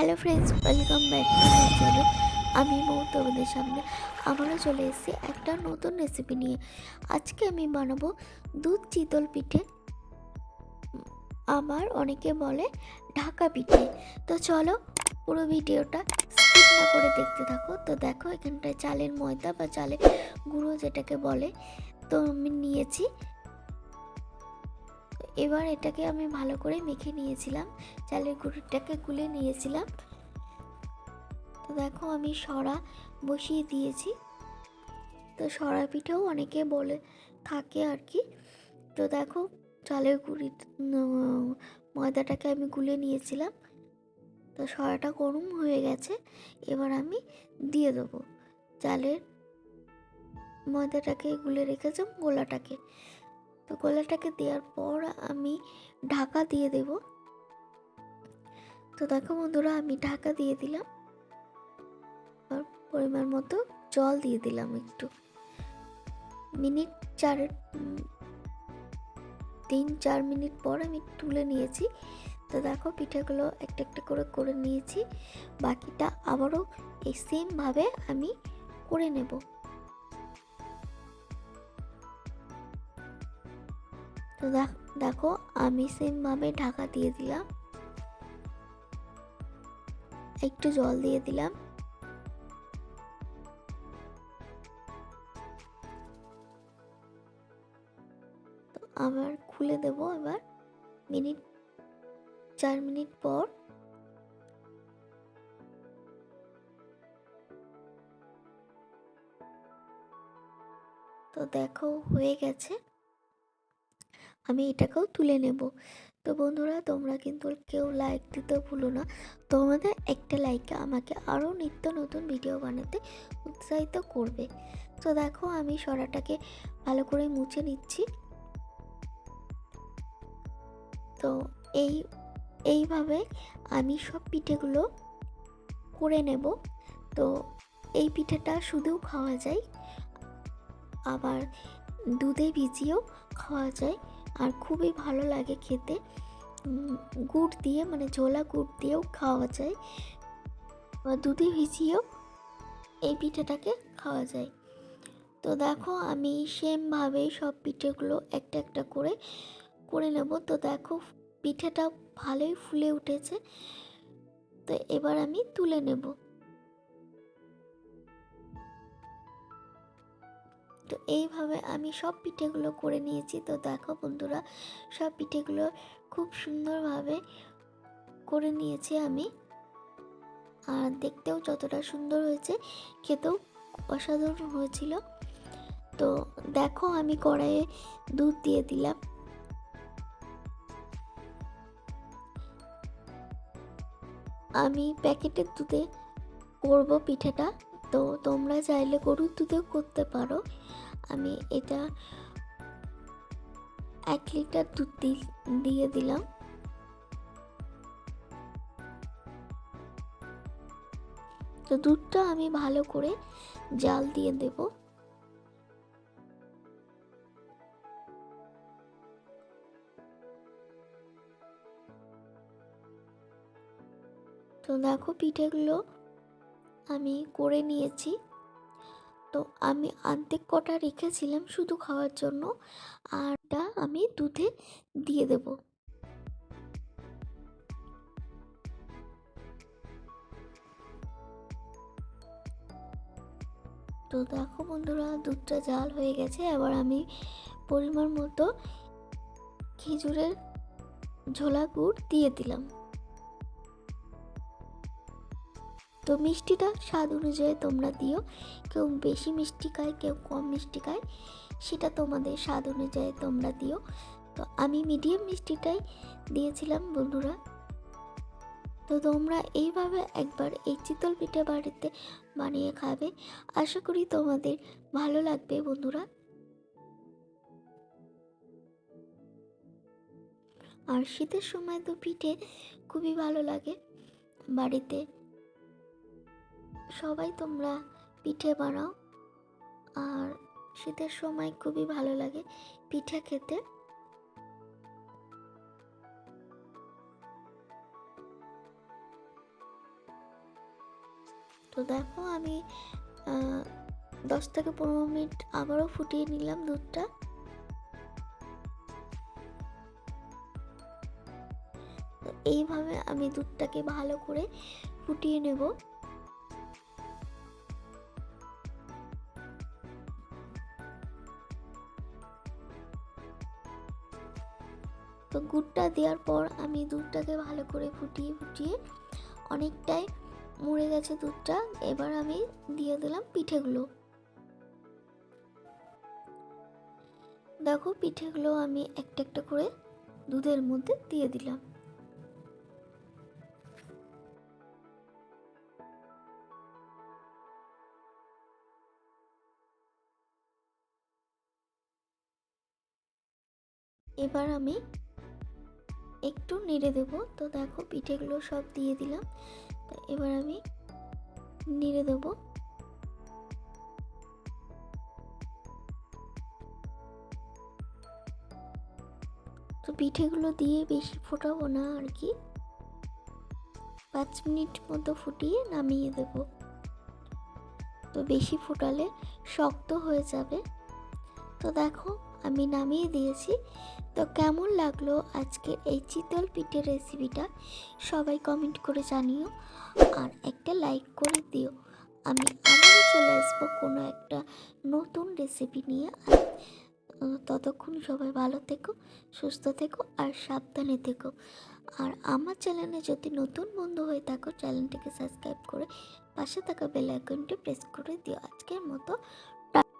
Hello friends welcome back to my channel আমি মৌ তোমাদের সামনে আবারও চলে এসেছি একটা নতুন রেসিপি নিয়ে। আজকে আমি বানাবো দুধ চিতল পিঠে। আবার অনেকে বলে ঢাকা পিঠে। তো চলো পুরো ভিডিওটা স্কিপ না করে দেখতে থাকো। তো দেখো এখানটায় চালের ময়দা বা চালের গুঁড়ো যেটাকে বলে, তো আমি নিয়েছি এবার এটাকে আমি ভালো করে মেখে নিয়েছিলাম। চালের গুঁড়োটাকে গুলে নিয়েছিলাম। তো দেখো আমি সরা বসিয়ে দিয়েছি। তো সরা পিঠেও অনেকে বলে থাকে আর কি। তো দেখো চালের গুঁড়ি ময়দাটাকে আমি গুলে নিয়েছিলাম। তো সরাটা গরম হয়ে গেছে। এবার আমি দিয়ে দেবো চালের ময়দাটাকে গুলে রেখেছিলাম গোলাটাকে। তো গোলাটাকে দেওয়ার পর আমি ঢাকা দিয়ে দেব। তো দেখো বন্ধুরা আমি ঢাকা দিয়ে দিলাম। আর পরিমাণ মতো জল দিয়ে দিলাম একটু। মিনিট উম, তিন চার মিনিট পর আমি তুলে নিয়েছি। তো দেখো পিঠাগুলো একটা একটা করে করে নিয়েছি। বাকিটা আবারও এই সেমভাবে আমি করে নেব। তো দেখ- আমি সেমভাবে ঢাকা দিয়ে দিলাম। একটু জল দিয়ে দিলাম। তো আমার খুলে দেব এবার। মিনিট, চার মিনিট পর। তো দেখো, হয়ে গেছে। আমি এটাকেও তুলে নেব। তো বন্ধুরা, তোমরা কিন্তু কেউ লাইক দিতে ভুলো না। তোমাদের একটা লাইকে আমাকে আরও নিত্য নতুন ভিডিও বানাতে উৎসাহিত করবে। তো দেখো, আমি সরাটাকে ভালো করে মুছে নিচ্ছি। তো এই, এইভাবে আমি সব পিঠেগুলো করে নেব। তো এই পিঠেটা শুধুও খাওয়া যায়, আবার দুধে ভিজিয়েও খাওয়া যায়। আর খুবই ভালো লাগে খেতে। গুড় দিয়ে মানে ঝোলা গুড় দিয়েও খাওয়া যায়। বা দুধে ভিজিয়েও এই পিঠেটাকে খাওয়া যায়। তো দেখো, আমি সেমভাবে সব পিঠেগুলো একটা একটা করে করে নেব। তো দেখো, পিঠেটা ভালোই ফুলে উঠেছে। তো এবার আমি তুলে নেব। তো এইভাবে আমি সব পিঠেগুলো করে নিয়েছি। তো দেখো বন্ধুরা, সব পিঠেগুলো খুব সুন্দরভাবে করে নিয়েছি আমি। আর দেখতেও যতটা সুন্দর হয়েছে, খেতেও অসাধারণ হয়েছিল। তো দেখো আমি কড়াইয়ে দুধ দিয়ে দিলাম। আমি প্যাকেটের দুধে করব পিঠেটা। তো তোমরা চাইলে গরুর দুধেও করতে পারো। আমি এটা এক লিটার দুধ দিয়ে দিলাম। তো দুধটা আমি ভালো করে জাল দিয়ে দেব। তো দেখো পিঠেগুলো আমি করে নিয়েছি। তো আমি অর্ধেক কটা রেখেছিলাম শুধু খাওয়ার জন্য। আরটা আমি দুধে দিয়ে দেব। তো দেখো বন্ধুরা, দুধটা জাল হয়ে গেছে। এবার আমি পরিমাণ মতো খেজুরের ঝোলা গুড় দিয়ে দিলাম। তো মিষ্টিটা স্বাদ অনুযায়ী তোমরা দিও। কেউ বেশি মিষ্টি খায়, কেউ কম মিষ্টি খায়, সেটা তোমাদের স্বাদ অনুযায়ী তোমরা দিও। তো আমি মিডিয়াম মিষ্টিটাই দিয়েছিলাম, বন্ধুরা। তো তোমরা এইভাবে একবার এই চিতল পিঠে বাড়িতে বানিয়ে খাবে। আশা করি তোমাদের ভালো লাগবে, বন্ধুরা। আর শীতের সময় তো পিঠে খুবই ভালো লাগে বাড়িতে। সবাই তোমরা পিঠে বানাও। আর শীতের সময় খুবই ভালো লাগে পিঠে খেতে। তো দেখো আমি দশ থেকে পনেরো মিনিট আবারও ফুটিয়ে নিলাম দুধটা। এইভাবে আমি দুধটাকে ভালো করে ফুটিয়ে নেব। তো গুড়টা দেওয়ার পর আমি দুধটাকে ভালো করে ফুটিয়ে ফুটিয়ে অনেকটাই মরে গেছে দুধটা। এবার আমি দিয়ে দিলাম পিঠেগুলো। দেখো পিঠেগুলো আমি একটা একটা করে দুধের মধ্যে দিয়ে দিলাম। এবার আমি একটু নেড়ে দেব। তো দেখো পিঠেগুলো সব দিয়ে দিলাম। তো এবার আমি নেড়ে দেব। তো পিঠেগুলো দিয়ে বেশি ফোটাবো না আর কি। পাঁচ মিনিট মতো ফুটিয়ে নামিয়ে দেব। তো বেশি ফোটালে শক্ত হয়ে যাবে। তো দেখো আমি নামিয়ে দিয়েছি। তো কেমন লাগল আজকের এই চিতল পিঠের রেসিপিটা সবাই কমেন্ট করে জানিও। আর একটা লাইক করে দিও। আমি আবারও চলে আসব কোনো একটা নতুন রেসিপি নিয়ে। আর ততক্ষণ সবাই ভালো থেকো, সুস্থ থেকো আর সাবধানে থেকো। আর আমার চ্যানেলে যদি নতুন বন্ধু হয়ে থাকো, চ্যানেলটিকে সাবস্ক্রাইব করে পাশে থাকা বেল আইকনটি প্রেস করে দিও। আজকের মতো